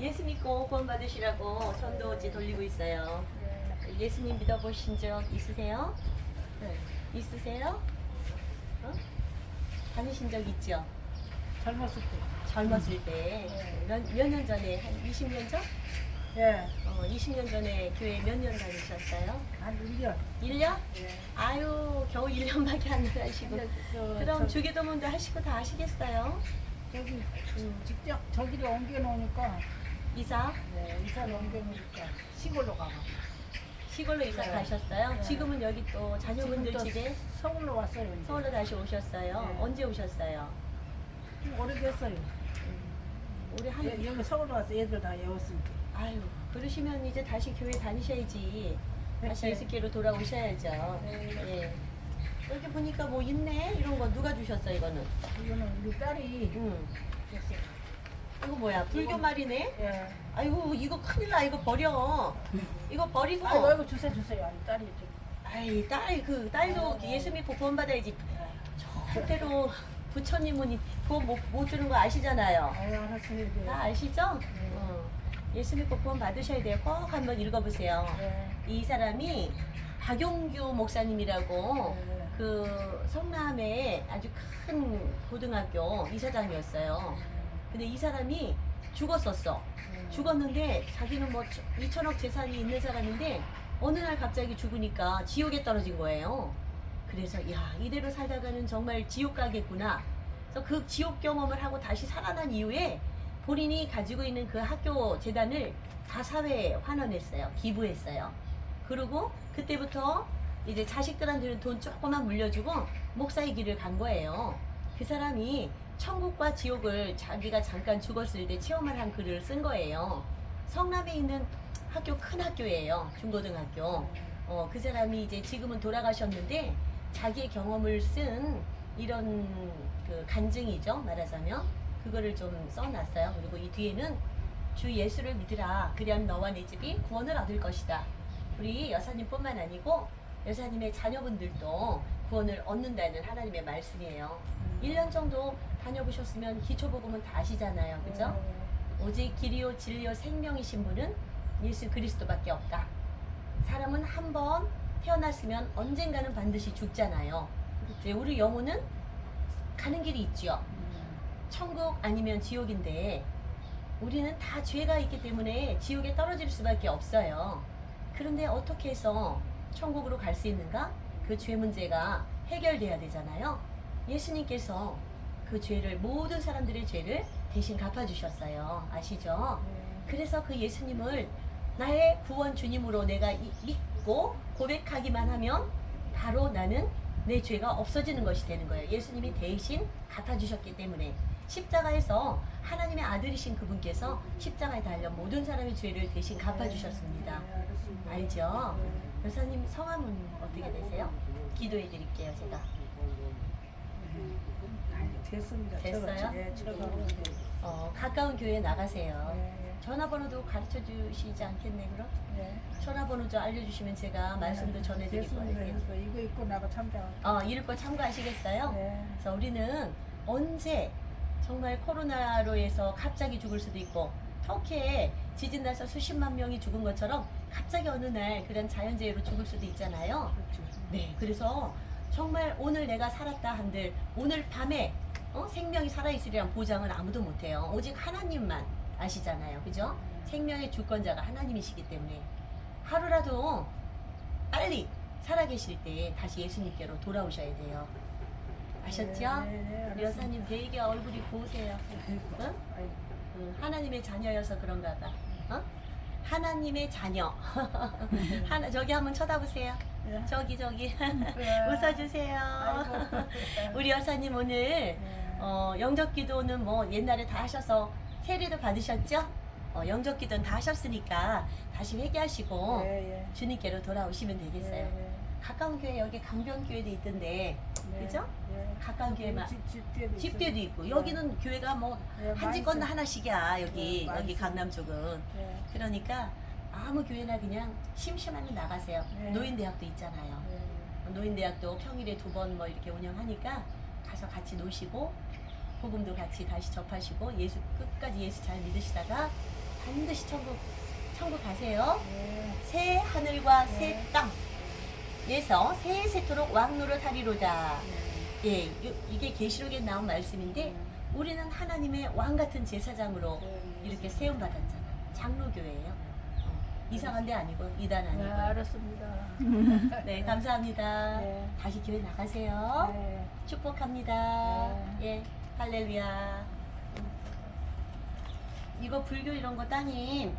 예수 믿고 구원 받으시라고 전도지 돌리고 있어요. 예수님 믿어보신 적 있으세요? 네. 있으세요? 어? 다니신 적 있죠? 젊었을 때. 젊었을 때. 네. 몇년 전에? 한 20년 전? 예. 어, 20년 전에 교회 몇 년 다니셨어요? 한 1년. 1년? 예. 아유, 겨우 1년밖에 안 저, 그럼 저, 주기도문도 하시고 다 하시겠어요? 저기 직접 저기를 옮겨 놓으니까 이사? 네, 이사를 옮겨 놓으니까 시골로 가고. 시골로 이사 네. 가셨어요? 네. 지금은 여기 또 자녀분들 지금 또 집에 서울로 왔어요. 이제. 서울로 다시 오셨어요. 네. 언제 오셨어요? 오래됐어요. 우리 한 여- 여기 서울로 와서 애들 다 외웠으니까. 아유 그러시면 이제 다시 교회 다니셔야지. 다시 네. 예수께로 돌아오셔야죠. 네. 예. 여기 보니까 뭐 있네 이런 거 누가 주셨어 이거는? 이거는 우리 딸이 응. 이거 뭐야 불교 말이네? 예. 아이고 이거 큰일 나 이거 버려. 이거 버리고. 아이고, 아이고 주세요 주세요. 아니 딸이 좀. 아이 딸 그 딸도 네. 예수 믿고 구원 받아야지. 절대로 부처님은 구원 못, 못 주는 거 아시잖아요. 아유 알았어요. 이제. 다 아시죠? 네. 어. 예수 믿고 구원 받으셔야 돼요. 꼭 한번 읽어보세요. 네. 이 사람이 박용규 목사님이라고 네. 그 성남의 아주 큰 고등학교 이사장이었어요. 근데 이 사람이 죽었었어. 네. 죽었는데 자기는 뭐 2천억 재산이 있는 사람인데 어느 날 갑자기 죽으니까 지옥에 떨어진 거예요. 그래서 야 이대로 살다가는 정말 지옥 가겠구나. 그래서 그 지옥 경험을 하고 다시 살아난 이후에 본인이 가지고 있는 그 학교 재단을 다 사회에 환원했어요. 기부했어요. 그리고 그때부터 이제 자식들한테는 돈 조금만 물려주고 목사의 길을 간 거예요. 그 사람이 천국과 지옥을 자기가 잠깐 죽었을 때 체험을 한 글을 쓴 거예요. 성남에 있는 학교 큰 학교예요. 중고등학교. 어, 그 사람이 이제 지금은 돌아가셨는데 자기의 경험을 쓴 이런 그 간증이죠. 말하자면 그거를 좀 써놨어요. 그리고 이 뒤에는 주 예수를 믿으라. 그리하면 너와 내 집이 구원을 얻을 것이다. 우리 여사님뿐만 아니고 여사님의 자녀분들도 구원을 얻는다는 하나님의 말씀이에요. 1년 정도 다녀보셨으면 기초복음은 다 아시잖아요. 그죠? 오직 길이요 진리요 생명이신 분은 예수 그리스도밖에 없다. 사람은 한 번 태어났으면 언젠가는 반드시 죽잖아요. 이제 우리 영혼은 가는 길이 있죠. 천국 아니면 지옥인데 우리는 다 죄가 있기 때문에 지옥에 떨어질 수밖에 없어요. 그런데 어떻게 해서 천국으로 갈 수 있는가? 그 죄 문제가 해결돼야 되잖아요. 예수님께서 그 죄를 모든 사람들의 죄를 대신 갚아주셨어요. 아시죠? 그래서 그 예수님을 나의 구원 주님으로 내가 이- 믿고 고백하기만 하면 바로 나는 내 죄가 없어지는 것이 되는 거예요. 예수님이 대신 갚아주셨기 때문에 십자가에서 하나님의 아들이신 그분께서 십자가에 달려 모든 사람의 죄를 대신 갚아주셨습니다. 알죠? 여사님 성함은 어떻게 되세요? 기도해 드릴게요, 제가. 됐습니다. 됐어요? 저, 예, 이제. 어, 가까운 교회 나가세요. 예, 전화번호도 가르쳐 주시지 않겠네, 그럼? 예. 전화번호 좀 알려주시면 제가 말씀도 전해드릴 됐습니다. 거예요. 이거 입고 나가 참자. 어, 이럴 거 참고하시겠어요? 예. 그래서 우리는 언제 정말 코로나로 해서 갑자기 죽을 수도 있고 터키에 지진 나서 수십만 명이 죽은 것처럼 갑자기 어느 날 그런 자연재해로 죽을 수도 있잖아요. 그렇죠. 네, 그래서 정말 오늘 내가 살았다 한들 오늘 밤에 어? 생명이 살아있으리란 보장은 아무도 못해요. 오직 하나님만 아시잖아요. 그죠? 생명의 주권자가 하나님이시기 때문에 하루라도 빨리 살아계실 때 다시 예수님께로 돌아오셔야 돼요. 아셨죠? 네, 네, 네, 우리 여사님 되게 얼굴이 고우세요. 응? 하나님의 자녀여서 그런가 봐. 어? 하나님의 자녀. 하나 저기 한번 쳐다보세요. 예. 저기 저기 네. 웃어주세요. 우리 여사님 오늘 예. 어, 영접기도는 뭐 옛날에 다 하셔서 세례도 받으셨죠? 어, 영접기도는 다 하셨으니까 다시 회개하시고 예, 예. 주님께로 돌아오시면 되겠어요. 예, 가까운 교회 여기 강변교회도 있던데 예. 그죠? 예. 가까운 교회만 집, 집대도 집대도. 있고 여기는 교회가 뭐 예, 한 많이 집 건너. 하나씩이야 여기 네, 여기. 강남 쪽은 예. 그러니까 아무 교회나 그냥 심심하면 나가세요 네. 노인대학도 있잖아요 예. 노인대학도 평일에 두 번 뭐 이렇게 운영하니까 가서 같이 노시고 복음도 같이 다시 접하시고 예수 끝까지 예수 잘 믿으시다가 반드시 천국 천국 가세요. 네. 새 하늘과 네. 새땅 에서 새 세토록 왕노릇 하리로다. 예, 요- 이게 계시록에 나온 말씀인데 우리는 하나님의 왕 같은 제사장으로 이렇게 세움 받았잖아. 장로교회예요. 어, 이상한 데 아니고 이단 네, 아니고. 알았습니다. 네, 감사합니다. 네. 다시 교회 나가세요. 네. 축복합니다. 네. 예, 할렐루야. 이거 불교 이런 거 따님